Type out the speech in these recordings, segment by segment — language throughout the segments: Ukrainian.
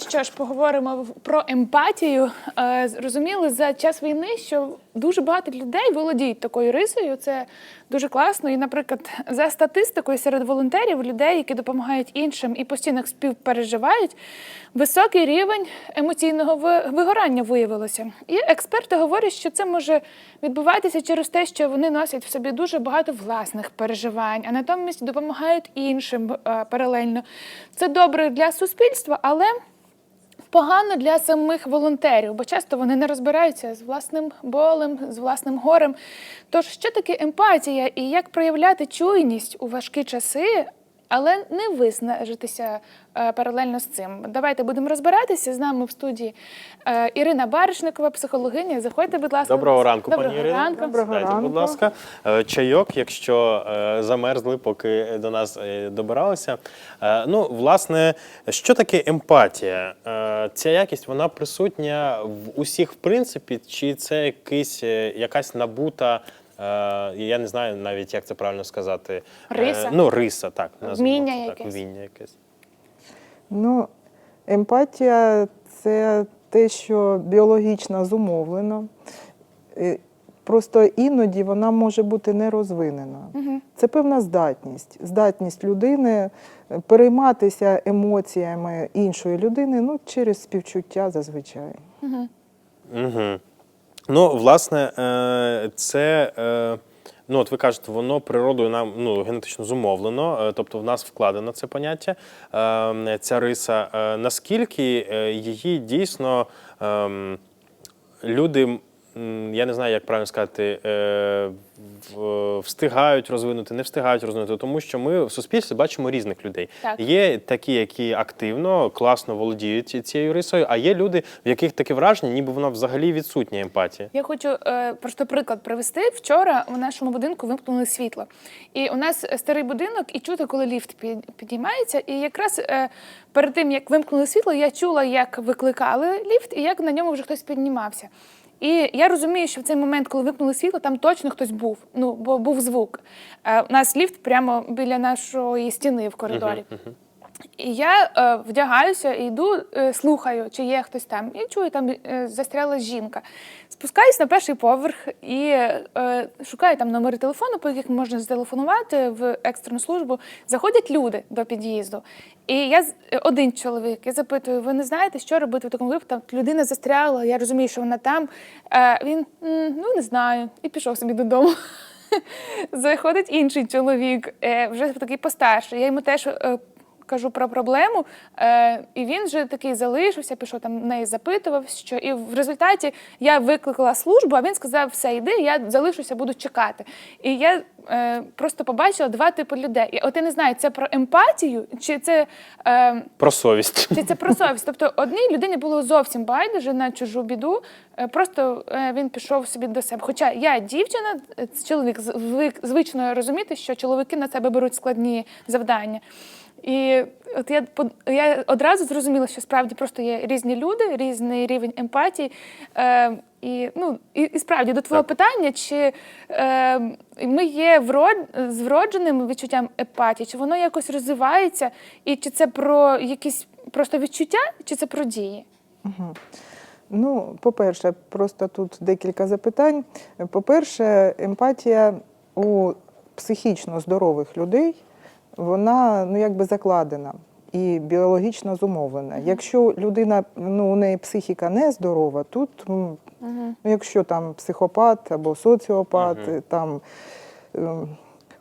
Ну що ж, поговоримо про емпатію. Е, Зрозуміли за час війни, що дуже багато людей володіють такою рисою. Це дуже класно. І, наприклад, за статистикою серед волонтерів, людей, які допомагають іншим і постійно співпереживають, високий рівень емоційного вигорання виявилося. І експерти говорять, що це може відбуватися через те, що вони носять в собі дуже багато власних переживань, а натомість допомагають іншим е, паралельно. Це добре для суспільства, але погано для самих волонтерів, бо часто вони не розбираються з власним болем, з власним горем. Тож, що таке емпатія і як проявляти чуйність у важкі часи, але не виснажитися е, паралельно з цим? Давайте будемо розбиратися. З нами в студії е, Ірина Баришникова, психологиня. Заходьте, будь ласка. Доброго ранку, Доброго пані Ірино. ранку. Доброго Дайте, ранку. будь ласка, Е, чайок, якщо замерзли, поки до нас добиралися. Ну, власне, що таке емпатія? Ця якість вона присутня в усіх, в принципі, чи це якийсь, якась набута. Е, Я не знаю навіть, як це правильно сказати. Е, Риса? Ну, риса, так. Вміння так, якесь. Вміння якесь. Ну, емпатія це те, що біологічно зумовлено. Просто іноді вона може бути не розвинена. Це певна здатність. Здатність людини е, перейматися емоціями іншої людини ну, через співчуття зазвичай. Угу. Ну, власне, е, це. е, Ну, от ви кажете, воно природою нам ну, генетично зумовлено, е, тобто в нас вкладено це поняття, ця риса. Наскільки її дійсно ем, люди, я не знаю, як правильно сказати, е, встигають розвинути, не встигають розвинути, тому що ми в суспільстві бачимо різних людей. Так. Є такі, які активно, класно володіють цією рисою, а є люди, в яких таке враження, ніби вона взагалі відсутня емпатія. Я хочу е, просто приклад привести. Вчора у нашому будинку вимкнули світло. І у нас старий будинок, і чути, коли ліфт підіймається. І якраз е, перед тим, як вимкнули світло, я чула, як викликали ліфт і як на ньому вже хтось піднімався. І я розумію, що в цей момент, коли випнули світло, там точно хтось був. Ну, бо був звук. Е, у нас ліфт прямо біля нашої стіни в коридорі. І я е, вдягаюся і йду, е, слухаю, чи є хтось там. І чую, там е, застряла жінка. Спускаюсь на перший поверх і е, шукаю там номери телефону, по яких можна зателефонувати в екстрену службу. Заходять люди до під'їзду. І я е, один чоловік. Я запитую: ви не знаєте, що робити в такому випадку? Людина застряла, я розумію, що вона там. Е, він ну не знаю, і пішов собі додому. Заходить інший чоловік, е, вже такий постарший. Я йому теж е, кажу про проблему, е, і він вже такий залишився, пішов там в неї запитував, що і в результаті я викликала службу, а він сказав: все, йди, я залишуся, буду чекати. І я е, просто побачила два типи людей. І от я не знаю, це про емпатію, чи це. Е, Про совість. чи це про совість? Тобто одній людині було зовсім байдуже на чужу біду, е, просто е, він пішов собі до себе. Хоча я дівчина, е, чоловік звик звично розуміти, що чоловіки на себе беруть складні завдання. І от я я одразу зрозуміла, що справді просто є різні люди, різний рівень емпатії. Е, і, ну, і, і справді до твого Так. питання, чи е, ми є врод, з вродженим відчуттям емпатії, чи воно якось розвивається, і чи це про якісь просто відчуття, чи це про дії? Ну, по-перше, просто тут декілька запитань. По-перше, емпатія у психічно здорових людей, вона ну, якби закладена і біологічно зумовлена. Якщо людина, ну, у неї психіка не здорова, тут, ну, якщо там психопат або соціопат, там ем,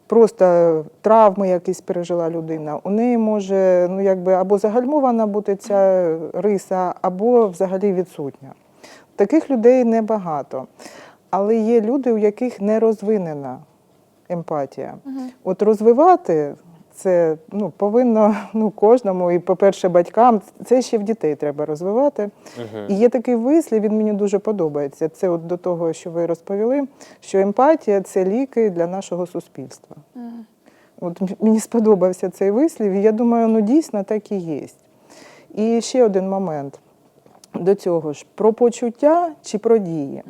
просто травми якісь пережила людина, у неї може ну, якби, або загальмована бути ця риса, або взагалі відсутня. Таких людей небагато. Але є люди, у яких не розвинена емпатія. От розвивати це ну, повинно ну, кожному, і, по-перше, батькам, це ще в дітей треба розвивати. І є такий вислів, він мені дуже подобається. Це от до того, що ви розповіли, що емпатія це ліки для нашого суспільства. От мені сподобався цей вислів, і я думаю, ну дійсно так і є. І ще один момент до цього ж: про почуття чи про дії.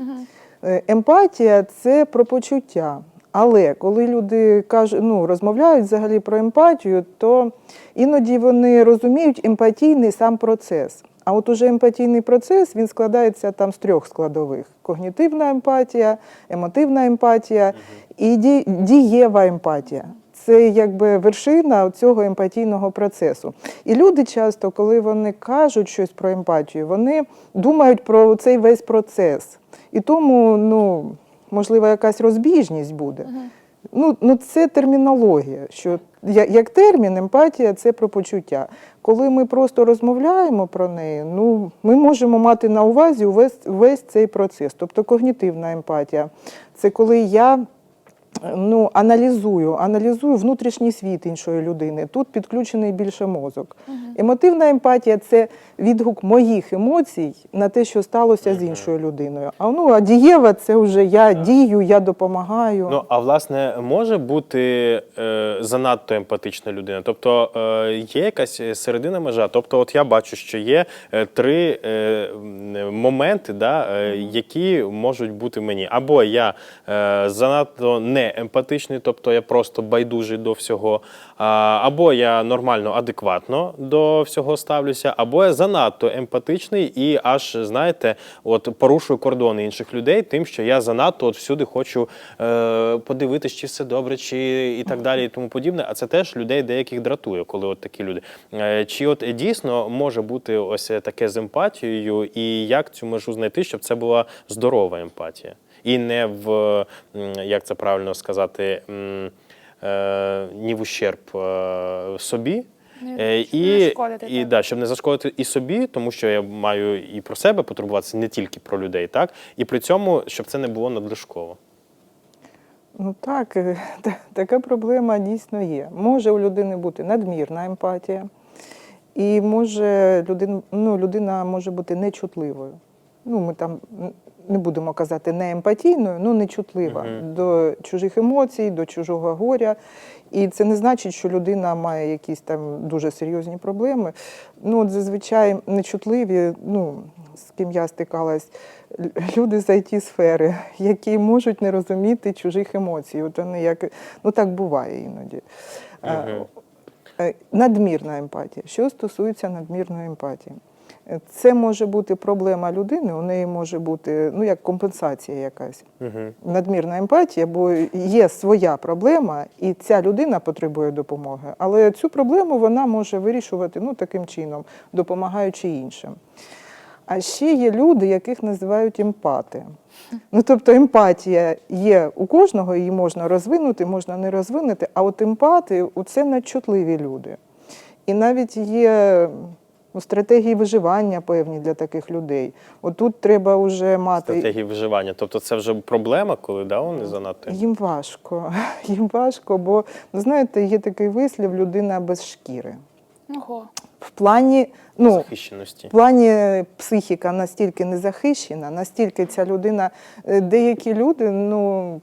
Е, Емпатія це про почуття. Але коли люди кажуть, ну, розмовляють взагалі про емпатію, то іноді вони розуміють емпатійний сам процес. А от уже емпатійний процес він складається там з трьох складових: когнітивна емпатія, емотивна емпатія і дієва емпатія. Це якби вершина цього емпатійного процесу. І люди часто, коли вони кажуть щось про емпатію, вони думають про цей весь процес. І тому, ну, можливо, якась розбіжність буде. Ну, ну це термінологія. Що як термін, емпатія це про почуття. Коли ми просто розмовляємо про неї, ну ми можемо мати на увазі увесь, весь цей процес. Тобто когнітивна емпатія. Це коли я ну, аналізую, аналізую внутрішній світ іншої людини. Тут підключений більше мозок. Емотивна емпатія це відгук моїх емоцій на те, що сталося з іншою людиною. А ну а дієва це вже я дію, я допомагаю. Ну а власне може бути е, занадто емпатична людина. Тобто е, є якась середина межа. Тобто, от я бачу, що є е, три е, моменти, да, е, які можуть бути мені. Або я е, занадто не емпатичний, тобто я просто байдужий до всього, або я нормально, адекватно до всього ставлюся, або я занадто емпатичний і аж знаєте, от порушую кордони інших людей, тим, що я занадто от всюди хочу е, подивитись, чи все добре, чи і так далі, і тому подібне. А це теж людей деяких дратує, коли от такі люди. Е, чи от дійсно може бути ось таке з емпатією, і як цю межу знайти, щоб це була здорова емпатія, і не в як це правильно сказати. Е, ні в ущерб е, собі, Не- Е, щоб і, не шкодити, і так. да, щоб не зашкодити і собі, тому що я маю і про себе потурбуватися, не тільки про людей, так і при цьому, щоб це не було надлишково. Ну так, е, така проблема дійсно є. Може у людини бути надмірна емпатія, і може людина, ну, людина може бути нечутливою. Ну, ми там не будемо казати не емпатійною, ну нечутлива Мгм. до чужих емоцій, до чужого горя. І це не значить, що людина має якісь там дуже серйозні проблеми. Ну, от зазвичай нечутливі, ну, з ким я стикалась, люди з it сфери які можуть не розуміти чужих емоцій. От вони як, ну так буває іноді. Е, Мгм. е, Надмірна емпатія. Що стосується надмірної емпатії, це може бути проблема людини, у неї може бути ну, як компенсація якась. Угу. Надмірна емпатія, бо є своя проблема, і ця людина потребує допомоги. Але цю проблему вона може вирішувати ну, таким чином, допомагаючи іншим. А ще є люди, яких називають емпати. Ну, тобто емпатія є у кожного, її можна розвинути, можна не розвинути. А от емпати це надчутливі люди. І навіть є ну, стратегії виживання певні для таких людей. От тут треба вже мати. Стратегії виживання. Тобто це вже проблема, коли да, вони занадто. Їм важко. Їм важко, бо ну, знаєте, є такий вислів людина без шкіри. Ого. В плані, ну, захищеності. в плані психіка настільки не захищена, настільки ця людина, е, деякі люди, ну.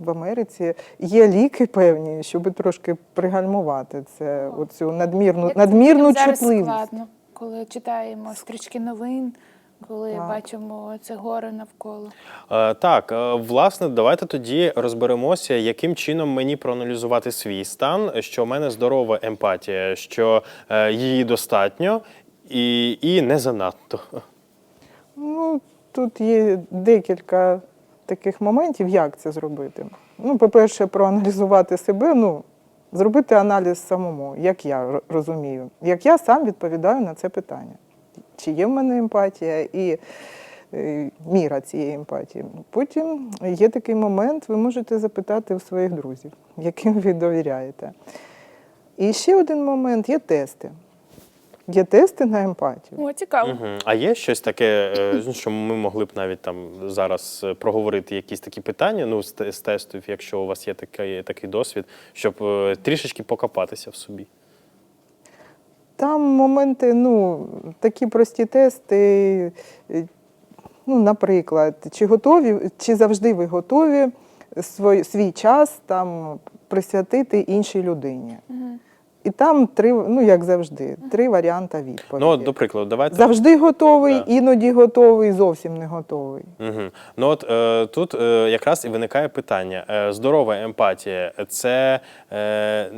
В Америці є ліки певні, щоб трошки пригальмувати це, оцю надмірну, Як надмірну зараз чутливість. складно, коли читаємо стрічки новин, коли Так. бачимо це горе навколо. Е, Так, е, власне, давайте тоді розберемося, яким чином мені проаналізувати свій стан, що в мене здорова емпатія, що е, її достатньо і, і не занадто. Ну, тут є декілька таких моментів, як це зробити. Ну, по-перше, проаналізувати себе, ну, зробити аналіз самому, як я розумію, як я сам відповідаю на це питання. Чи є в мене емпатія і е, міра цієї емпатії. Потім є такий момент, ви можете запитати у своїх друзів, яким ви довіряєте. І ще один момент є тести. Є тести на емпатію. О, цікаво. Мгм. А є щось таке, е, що ми могли б навіть там зараз е, проговорити якісь такі питання, ну, з, з тестів, якщо у вас є такий, такий досвід, щоб е, трішечки покопатися в собі. Там моменти, ну, такі прості тести. Ну, наприклад, чи готові, чи завжди ви готові свій, свій час там присвятити іншій людині. Мгм. І там три, ну як завжди, три варіанти відповіді. Ну, от, до прикладу, давайте. Завжди готовий, Да. іноді готовий, зовсім не готовий. Угу. Ну от е, тут е, якраз і виникає питання: е, здорова емпатія це е,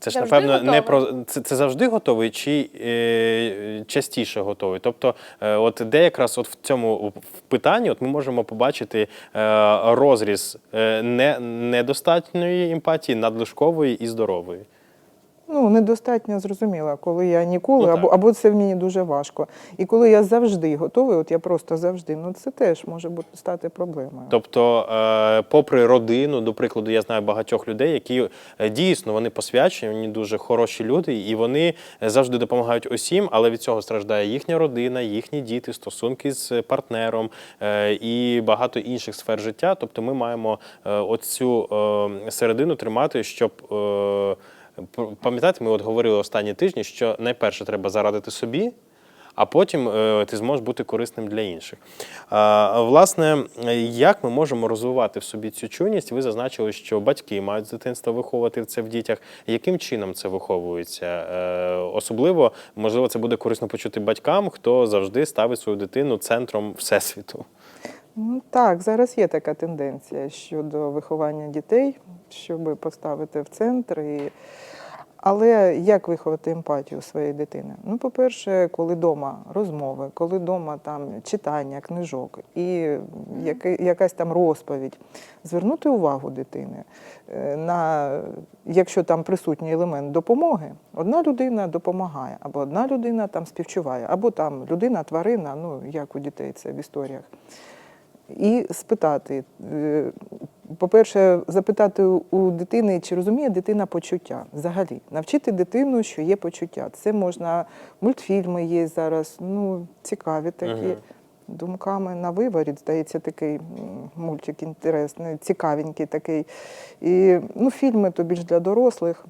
Це ж Завжди напевно не про це, це завжди готовий чи е, частіше готовий. Тобто, е, от де якраз от в цьому в питанні от ми можемо побачити е, розріз е, не, недостатньої емпатії, надлишкової і здорової. Ну, недостатньо зрозуміла, коли я ніколи, Ну, або, або це в мені дуже важко. І коли я завжди готовий, от я просто завжди, ну це теж може бути стати проблемою. Тобто, е, попри родину, до прикладу, я знаю багатьох людей, які е, дійсно вони посвячені, вони дуже хороші люди, і вони завжди допомагають усім, але від цього страждає їхня родина, їхні діти, стосунки з партнером е, і багато інших сфер життя. Тобто, ми маємо е, оцю е, середину тримати, щоб. е, Пам'ятаєте, ми от говорили останні тижні, що найперше треба зарадити собі, а потім е, ти зможеш бути корисним для інших. Власне, як ми можемо розвивати в собі цю чуйність? Ви зазначили, що батьки мають з дитинства виховувати це в дітях. Яким чином це виховується? Е, особливо, можливо, це буде корисно почути батькам, хто завжди ставить свою дитину центром всесвіту. Ну так, зараз є така тенденція щодо виховання дітей, щоб поставити в центр. І... Але як виховати емпатію своєї дитини? Ну, по-перше, коли вдома розмови, коли вдома там читання, книжок і яка- якась там розповідь, звернути увагу дитини е, на якщо там присутній елемент допомоги, одна людина допомагає, або одна людина там співчуває, або там людина, тварина, ну як у дітей це в історіях. І спитати, е, по-перше, запитати у дитини, чи розуміє дитина почуття взагалі. Навчити дитину, що є почуття. Це можна, мультфільми є зараз, ну, цікаві такі. Мгм. Думками на виворіт, здається, такий мультик інтересний, цікавенький такий. І ну, фільми то більш для дорослих,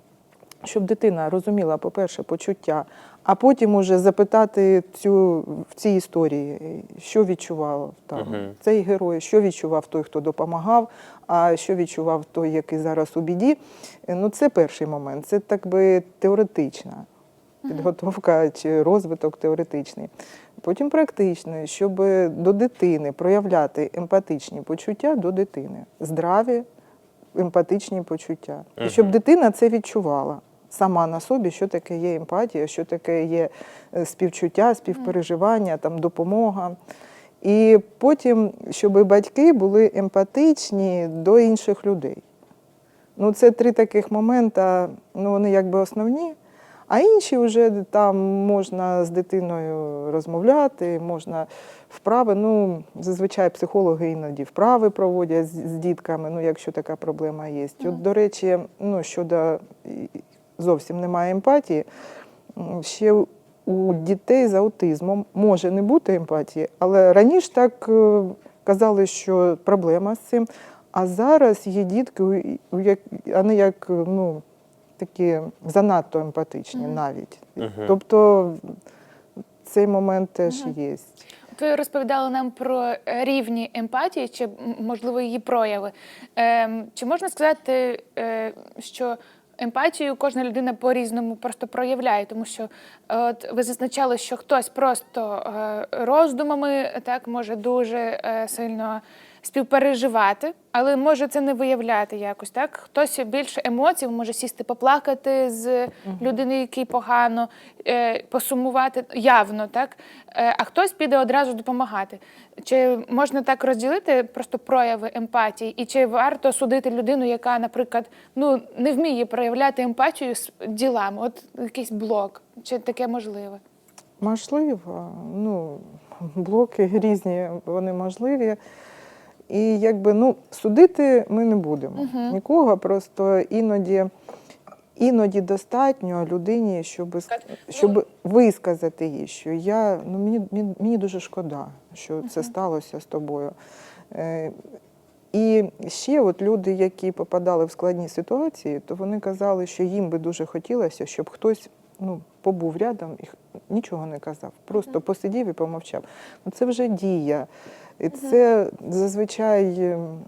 щоб дитина розуміла, по-перше, почуття, а потім уже запитати цю, в цій історії, що відчував там Мгм. цей герой, що відчував той, хто допомагав, а що відчував той, який зараз у біді. Ну, це перший момент. Це так би теоретична підготовка чи розвиток теоретичний. Потім практичний, щоб до дитини проявляти емпатичні почуття до дитини, здраві емпатичні почуття. І щоб дитина це відчувала сама на собі, що таке є емпатія, що таке є е, співчуття, співпереживання, там, допомога. І потім, щоб батьки були емпатичні до інших людей. Ну, це три таких моменти, ну, вони якби основні. А інші вже там можна з дитиною розмовляти, можна вправи. Ну, зазвичай психологи іноді вправи проводять з, з дітками, ну, якщо така проблема є. От, до речі, ну, щодо зовсім немає емпатії, ще у дітей з аутизмом може не бути емпатії, але раніше так е, казали, що проблема з цим. А зараз є дітки, вони як е, ну, такі занадто емпатичні навіть. Тобто цей момент теж є. Ви розповідали нам про е, рівні емпатії, чи можливо її прояви. Ем, чи можна сказати, що емпатію кожна людина по-різному просто проявляє? Тому що е, от ви зазначали, що хтось просто е, роздумами так може дуже е, сильно співпереживати, але може це не виявляти якось. Так хтось більше емоцій може сісти поплакати з людини, якій погано, е, посумувати явно, так Е, а хтось піде одразу допомагати. Чи можна так розділити просто прояви емпатії, і чи варто судити людину, яка, наприклад, ну не вміє проявляти емпатію з ділами? От якийсь блок, чи таке можливе? Можливо, ну, блоки різні, вони можливі. І якби ну, судити ми не будемо нікого, просто іноді, іноді достатньо людині, щоб, щоб висказати їй, що я, ну, мені, мені, мені дуже шкода, що це сталося з тобою. Е, і ще от люди, які попадали в складні ситуації, то вони казали, що їм би дуже хотілося, щоб хтось ну, побув рядом і нічого не казав. Просто посидів і помовчав. Ну, це вже дія. І це зазвичай. ем,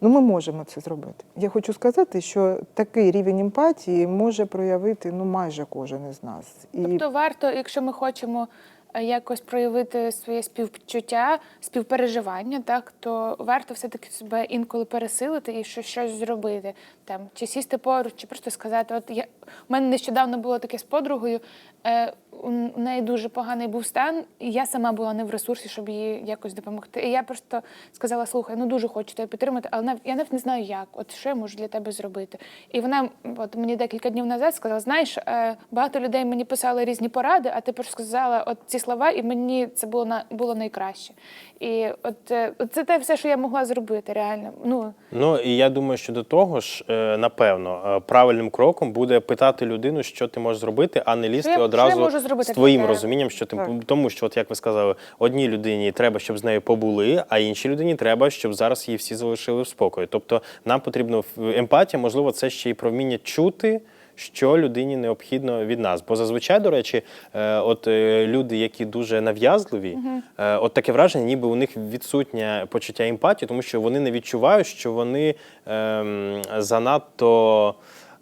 Ну, ми можемо це зробити. Я хочу сказати, що такий рівень емпатії може проявити ну, майже кожен із нас. І Тобто варто, якщо ми хочемо якось проявити своє співчуття, співпереживання, так то варто все-таки себе інколи пересилити і що щось зробити. Там чи сісти поруч, чи просто сказати: От я у мене нещодавно було таке з подругою. Е, у у неї дуже поганий був стан, і я сама була не в ресурсі, щоб їй якось допомогти. І я просто сказала: слухай, ну дуже хочу тебе підтримати, але я навіть не знаю як. От що я можу для тебе зробити. І вона от мені декілька днів назад сказала: знаєш, е, багато людей мені писали різні поради, а ти просто сказала от ці слова, і мені це було на було найкраще. І от, е, це те все, що я могла зробити, реально. Ну Ну і я думаю, що до того ж, е, напевно, е, правильним кроком буде питати людину, що ти можеш зробити, а не лізти я- що я одразу можу зробити з твоїм для тебе? розумінням, що ти Так. тому, що от як ви сказали, одній людині треба, щоб з нею побули, а іншій людині треба, щоб зараз її всі залишили в спокої. Тобто нам потрібно в- емпатія, можливо, це ще й про вміння чути. Що людині необхідно від нас? Бо зазвичай, до речі, е, от е, люди, які дуже нав'язливі, е, от таке враження, ніби у них відсутнє почуття емпатії, тому що вони не відчувають, що вони ем, занадто.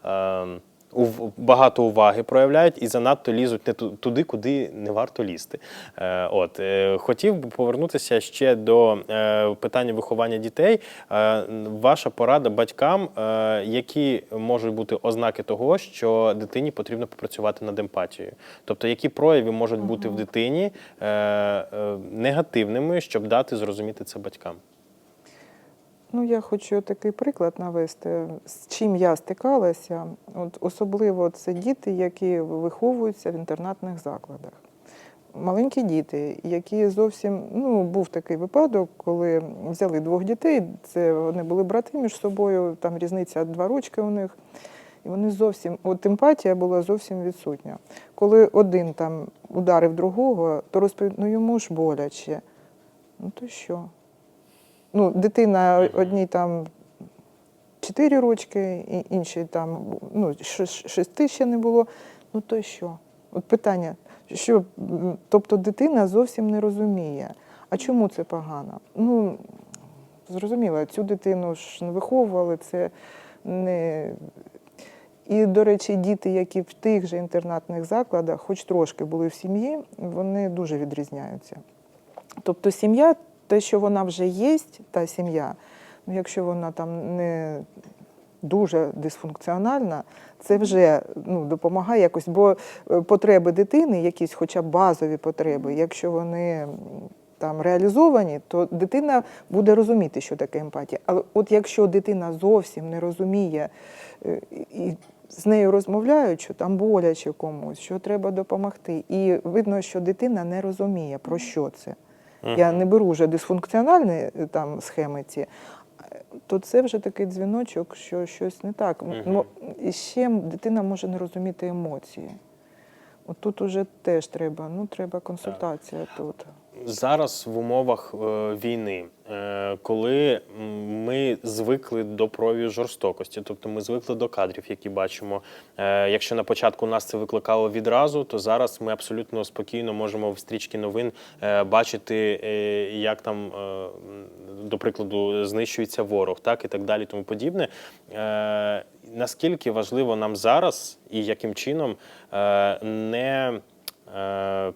Ем, багато уваги проявляють і занадто лізуть не туди, куди не варто лізти. Е, от е, хотів би повернутися ще до е, питання виховання дітей. Ваша порада батькам, які можуть бути ознаки того, що дитині потрібно попрацювати над емпатією. Тобто, які прояви можуть бути в дитині негативними, щоб дати зрозуміти це батькам. Ну, я хочу такий приклад навести, з чим я стикалася. От особливо це діти, які виховуються в інтернатних закладах. Маленькі діти, які зовсім ну був такий випадок, коли взяли двох дітей. Це вони були брати між собою, там різниця два рочки у них. І вони зовсім, от емпатія була зовсім відсутня. Коли один там ударив другого, то розповів, ну йому ж боляче. Ну то що? Ну, дитина одній там 4 рочки, і іншій там ну, ш- шести ще не було. Ну то що? От питання, що, тобто дитина зовсім не розуміє. А чому це погано? Ну, зрозуміло, цю дитину ж не виховували, це не. І, до речі, діти, які в тих же інтернатних закладах, хоч трошки були в сім'ї, вони дуже відрізняються. Тобто сім'я, те, що вона вже є, та сім'я, ну якщо вона там не дуже дисфункціональна, це вже ну, допомагає якось, бо е, потреби дитини, якісь хоча б базові потреби, якщо вони там реалізовані, то дитина буде розуміти, що таке емпатія. Але от якщо дитина зовсім не розуміє е, і з нею розмовляють, що там боляче комусь, що треба допомогти, і видно, що дитина не розуміє, про що це. Я не беру вже дисфункціональні е, там схеми ці, е, то це вже такий дзвіночок, що щось не так. І ще дитина може не розуміти емоції. От тут уже теж треба, ну треба консультація тут. Зараз в умовах е, війни, е, коли ми звикли до проявів жорстокості, тобто ми звикли до кадрів, які бачимо. Е, якщо на початку нас це викликало відразу, то зараз ми абсолютно спокійно можемо в стрічці новин бачити, як там, до прикладу, знищується ворог, так і так далі, тому подібне. Наскільки важливо нам зараз і яким чином не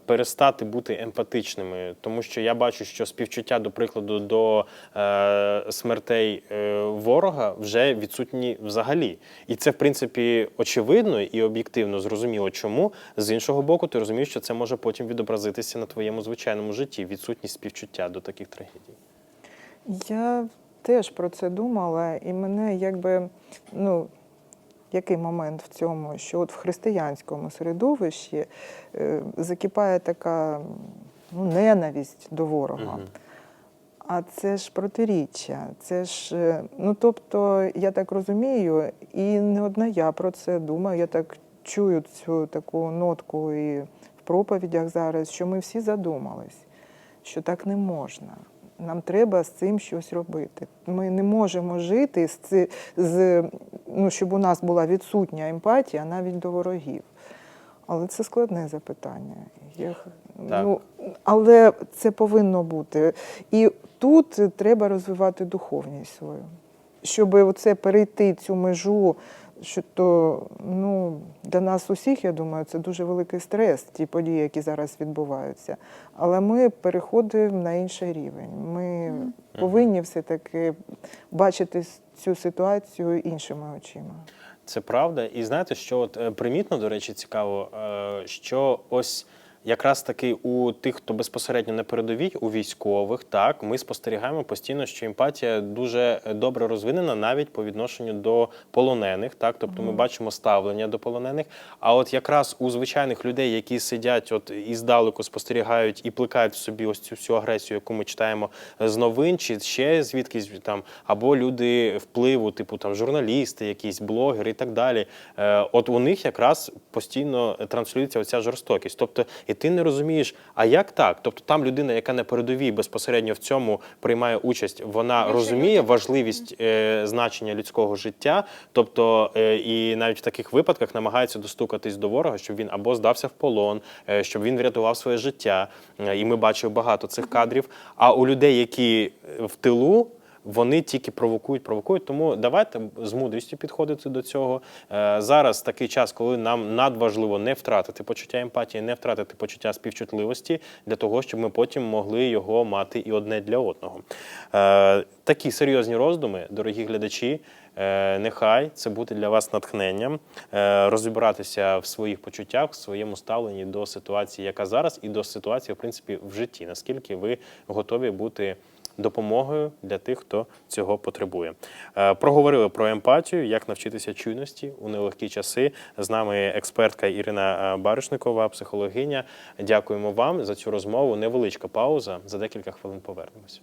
перестати бути емпатичними, тому що я бачу, що співчуття, до прикладу, до е, смертей е, ворога вже відсутні взагалі. І це, в принципі, очевидно і об'єктивно зрозуміло, чому з іншого боку, ти розумієш, що це може потім відобразитися на твоєму звичайному житті, відсутність співчуття до таких трагедій. Я теж про це думала, і мене якби, ну, який момент в цьому, що от в християнському середовищі е, закипає така ну, ненависть до ворога. А це ж протиріччя. Це ж, е, ну тобто, я так розумію, і не одна я про це думаю. Я так чую цю таку нотку і в проповідях зараз, що ми всі задумались, що так не можна. Нам треба з цим щось робити. Ми не можемо жити з, ци- з ну, щоб у нас була відсутня емпатія навіть до ворогів. Але це складне запитання. Я, Так. ну, але це повинно бути. І тут треба розвивати духовність свою, щоб оце перейти цю межу що то ну, для нас усіх, я думаю, це дуже великий стрес, ті події, які зараз відбуваються. Але ми переходимо на інший рівень. Ми повинні все-таки бачити цю ситуацію іншими очима. Це правда. І знаєте, що от е, примітно, до речі, цікаво, е, що ось. Якраз таки у тих, хто безпосередньо на передовій, у військових, так ми спостерігаємо постійно, що емпатія дуже добре розвинена навіть по відношенню до полонених. Так, тобто ми бачимо ставлення до полонених. А от якраз у звичайних людей, які сидять, от і здалеку спостерігають і плекають в собі ось цю всю агресію, яку ми читаємо з новин, чи ще звідкись там, або люди впливу, типу там журналісти, якісь блогери і так далі. Е, От у них якраз постійно транслюється оця жорстокість. Тобто, і ти не розумієш, а як так? Тобто там людина, яка на передовій безпосередньо в цьому приймає участь, вона Більше розуміє важливість е, значення людського життя. Тобто, е, і навіть в таких випадках намагається достукатись до ворога, щоб він або здався в полон, е, щоб він врятував своє життя. Е, І ми бачимо багато цих кадрів. А у людей, які в тилу. Вони тільки провокують, провокують. Тому давайте з мудрістю підходити до цього. Е, Зараз такий час, коли нам надважливо не втратити почуття емпатії, не втратити почуття співчутливості для того, щоб ми потім могли його мати і одне для одного. Е, Такі серйозні роздуми, дорогі глядачі. Е, Нехай це буде для вас натхненням розібратися в своїх почуттях, в своєму ставленні до ситуації, яка зараз, і до ситуації, в принципі, в житті. Наскільки ви готові бути допомогою для тих, хто цього потребує. Е, Проговорили про емпатію, як навчитися чуйності у нелегкі часи. З нами експертка Ірина е, Баришникова, психологиня. Дякуємо вам за цю розмову. Невеличка пауза. За декілька хвилин повернемося.